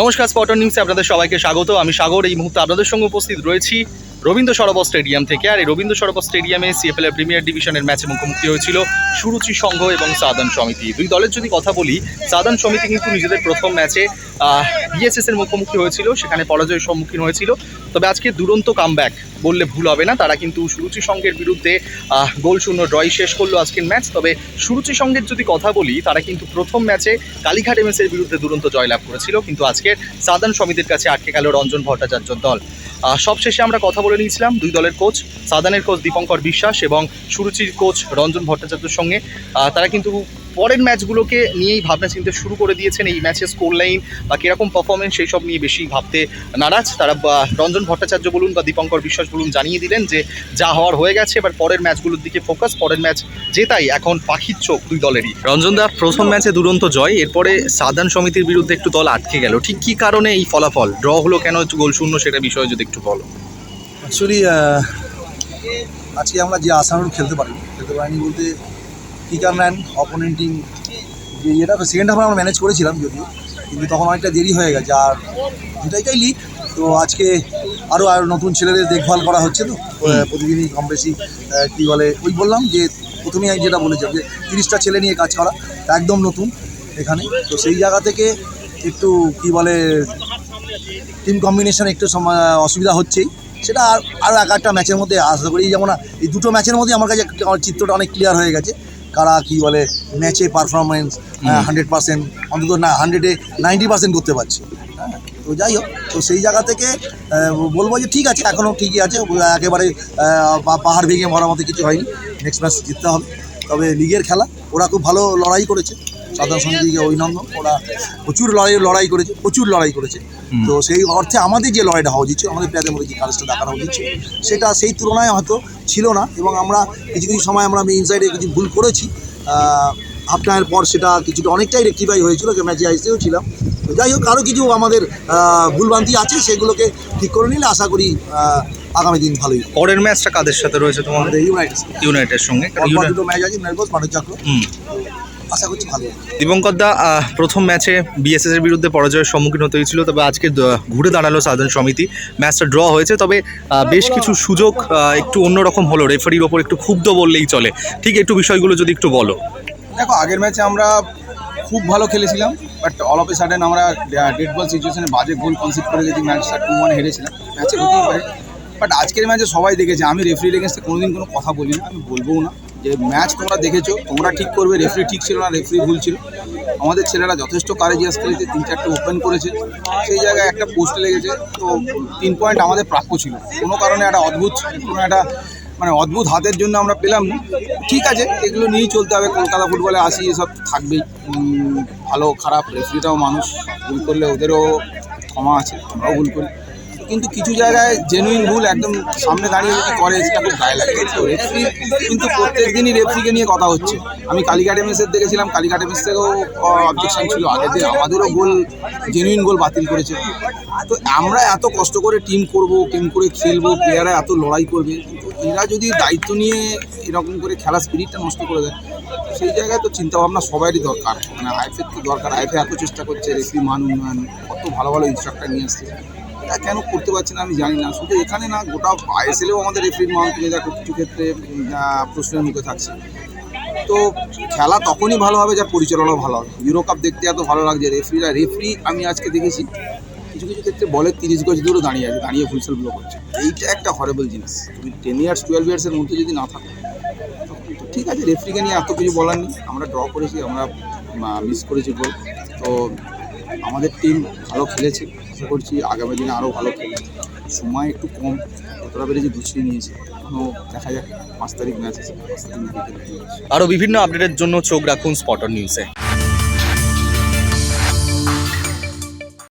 নমস্কার স্পটন নিউজে আপনাদের সবাইকে স্বাগত। আমি সাগর এই মুহূর্তে আপনাদের সঙ্গে উপস্থিত রয়েছি। রবীন্দ্র সরোবর স্টেডিয়াম থেকে। আর এই রবীন্দ্র সরোবর স্টেডিয়ামে সিএফএল এর প্রিমিয়ার ডিভিশনের ম্যাচে মুখোমুখি হয়েছিল সুরুচি সংঘ এবং সাদান সমিতি। দুই দলের যদি কথা বলি সাদান সমিতি কিন্তু নিজেদের প্রথম ম্যাচে বিএসএস এর মুখোমুখি হয়েছিল, সেখানে পরাজয়ের সম্মুখীন হয়েছিল। তবে আজকে দুরন্ত কামব্যাক বললে ভুল হবে না। তারা কিন্তু সুরুচি সংঘের বিরুদ্ধে গোল শূন্য ড্রয় শেষ করল আজকের ম্যাচ তবে সুরুচি সংঘের যদি কথা বলি, তারা কিন্তু প্রথম ম্যাচে কালীঘাট এমএসের বিরুদ্ধে দুরন্ত জয়লাভ করেছিল। কিন্তু আজকের সাদান সমিতির কাছে আটকে গেল রঞ্জন ভট্টাচার্যর দল। সবশেষে আমরা কথা বলে নিয়েছিলাম দুই দলের কোচ সাদানের কোচ দীপঙ্কর বিশ্বাস এবং সুরুচির কোচ রঞ্জন ভট্টাচার্যের সঙ্গে। তারা কিন্তু পরের ম্যাচগুলোকে নিয়েই ভাবনা চিন্তা শুরু করে দিয়েছেন এই ম্যাচের স্কোর লাইন বা কীরকম পারফরমেন্স সেই সব নিয়ে বেশি ভাবতে নারাজ। তারা রঞ্জন ভট্টাচার্য বলুন বা দীপঙ্কর বিশ্বাস বলুন জানিয়ে দিলেন যে যা হওয়ার হয়ে গেছে, এবার পরের ম্যাচগুলোর দিকে ফোকাস পরের ম্যাচ জেতাই এখন পাখির চোখ দুই দলেরই। রঞ্জন দা, প্রথম ম্যাচে দুরন্ত জয়, এরপরে সাধারণ সমিতির বিরুদ্ধে একটু দল আটকে গেল। ঠিক কী কারণে এই ফলাফল? ড্র হলো কেন? গোল শূন্য সেটা বিষয়ে যদি একটু বলো। অ্যাকচুয়ালি আজকে আমরা যে আসানুর খেলতে পারি খেলতে পারিনি বলতে কিকার ম্যান অপোনেন্ট টিম যে এটা সেকেন্ড হাফ আমরা ম্যানেজ করেছিলাম যদিও কিন্তু তখন অনেকটা দেরি হয়ে গেছে আর এটাইটাই লিগ তো আজকে আরও আর নতুন ছেলেদের দেখভাল করা হচ্ছে তো? প্রতিদিনই কম বেশি কী বলে ওই বললাম যে প্রথমেই আমি যেটা বলেছিলাম যে তিরিশটা ছেলে নিয়ে কাজ করা একদম নতুন এখানে। তো সেই জায়গা থেকে একটু কি বলে টিম কম্বিনেশন একটু অসুবিধা হচ্ছেই। সেটা আর আরও এক একটা ম্যাচের মধ্যে আশা করি যেমন এই দুটো ম্যাচের মধ্যে আমার কাছে আমার চিত্রটা অনেক ক্লিয়ার হয়ে গেছে। কারা কি বলে ম্যাচে পারফরমেন্স হান্ড্রেড পার্সেন্ট অন্তত না হান্ড্রেডে নাইনটি পার্সেন্ট করতে পারছে। হ্যাঁ তো যাই হোক তো সেই জায়গা থেকে বলব যে ঠিক আছে এখনও ঠিকই আছে একেবারে পাহাড় ভেঙে মরার মতো কিছু হয়নি। নেক্সট ম্যাচ জিততে হবে। তবে লিগের খেলা ওরা খুব ভালো লড়াই করেছে। সাধারণ সমিতিকে অভিনন্দন। ওরা প্রচুর লড়াই লড়াই করেছে প্রচুর লড়াই করেছে। তো সেই অর্থে আমাদের যে লড়াইটা হওয়া উচিত ছিল, আমাদের প্লেয়ারদের মধ্যে যে কাজটা দেখানো উচিত ছিল, সেটা সেই তুলনায় হয়তো ছিল না এবং আমরা কিছু কিছু সময় আমরা ইনসাইডে কিছু ভুল করেছি। টাইমের পর সেটা কিছুটা অনেকটাই রেক্টিফাই হয়েছিল যে ম্যাচে আইসেও ছিলাম। তো যাই হোক আরও কিছু আমাদের ভুলভ্রান্তি আছে সেগুলোকে ঠিক করে নিলে আশা করি আগামী দিন ভালোই পরের ম্যাচটা কাদের সাথে রয়েছে তোমাদের? ইউনাইটেড ইউনাইটেডের সঙ্গে। দুটো ম্যাচ আছে নার্গোস মানব চক্র আশা করছি ভালো। দীপঙ্কর দা প্রথম ম্যাচে বিএসএস এর বিরুদ্ধে পরাজয়ের সম্মুখীন হতে হয়েছিল তবে আজকে ঘুরে দাঁড়াল সাধারণ সমিতি। ম্যাচটা ড্র হয়েছে তবে বেশ কিছু সুযোগ একটু অন্যরকম হলো। রেফারির ওপর একটু ক্ষুব্ধ বললেই চলে। ঠিক একটু বিষয়গুলো যদি একটু বলো। দেখো আগের ম্যাচে আমরা খুব ভালো খেলেছিলাম but all of a sudden আমরা ডেড বল সিচুয়েশনে বাজে গোল কনসিড করে যদি ম্যাচটা টু ওয়ান হেরেছিলাম ম্যাচে হতেই পারে। বাট আজকের ম্যাচে সবাই দেখেছে আমি রেফারির এগেনস্টে কোনোদিন কোনো কথা বলি না আমি বলব না। যে ম্যাচ তোমরা দেখেছ, তোমরা ঠিক করবে রেফারি ঠিক ছিল না রেফারি ভুল ছিল। আমাদের ছেলেরা যথেষ্ট কারেজিয়াস খেলেছে, তিন চারটে ওপেন করেছে। সেই জায়গায় একটা পোস্ট লেগেছে, তো তিন পয়েন্ট আমাদের প্রাপ্য ছিল। কোনো কারণে একটা অদ্ভুত, কোনো একটা মানে অদ্ভুত হাতের জন্য আমরা পেলাম না ঠিক আছে, এগুলো নিয়েই চলতে হবে, কলকাতা ফুটবলে আসি, এসব থাকবেই। ভালো, খারাপ রেফারিটাও মানুষ, ভুল করলে ওদেরও ক্ষমা আছে, আমরাও ভুল করি। কিন্তু কিছু জায়গায় জেনুইন ভুল একদম সামনে দাঁড়িয়ে যদি করে, সেটা খুব গায়ে লাগে। রেফারি কিন্তু প্রত্যেক দিনই রেফ্রিকে নিয়ে কথা হচ্ছে। আমি কালীঘাট এমএসের দেখেছিলাম, কালীঘাট এমএস থেকেও অবজেকশন ছিল দিন আমাদেরও গোল জেনুইন গোল বাতিল করেছে। তো আমরা এত কষ্ট করে টিম করব টিম করে খেলব প্লেয়াররা এত লড়াই করবে এরা যদি দায়িত্ব নিয়ে এরকম করে খেলা স্পিরিটটা নষ্ট করে দেয়, সেই জায়গায় তো চিন্তা ভাবনা সবারই দরকার। মানে আইফের তো দরকার। আইফে এত চেষ্টা করছে রেফারি মান উন্নয়ন, কত ভালো ভালো ইনস্ট্রাক্টর নিয়ে আসছে। এটা কেন করতে পারছে না আমি জানি না। শুধু এখানে না, গোটা আইএসএলেও আমাদের রেফারির মান তুমি দেখো কিছু ক্ষেত্রে প্রশ্নের মুখে থাকছে। তো খেলা তখনই ভালো হবে যা পরিচালনাও ভালো হবে। ইউরো কাপ দেখতে এত ভালো লাগছে রেফারিরা রেফারি আমি আজকে দেখেছি, কিছু কিছু ক্ষেত্রে বলের তিরিশ গজ দূরে দাঁড়িয়ে আছে, দাঁড়িয়ে হুইসেল ব্লো করছে। এইটা একটা হরেবল জিনিস। তুমি টেন ইয়ার্স টুয়েলভ ইয়ার্সের মধ্যে যদি না থাকো, তো ঠিক আছে রেফারিকে নিয়ে এত কিছু বলার নেই। আমরা ড্র করেছি, আমরা মিস করেছি গোল তো আমাদের টিম ভালো খেলেছে, আশা করছি আগামী দিনে আরও ভালো খেলবে। সময় একটু কম, যতটা পেরেছি গুছিয়ে নিয়েছে। এখনও দেখা যাক, পাঁচ তারিখ ম্যাচ আছে, পাঁচ তারিখ আরও বিভিন্ন আপডেটের জন্য চোখ রাখুন স্পটন নিউজে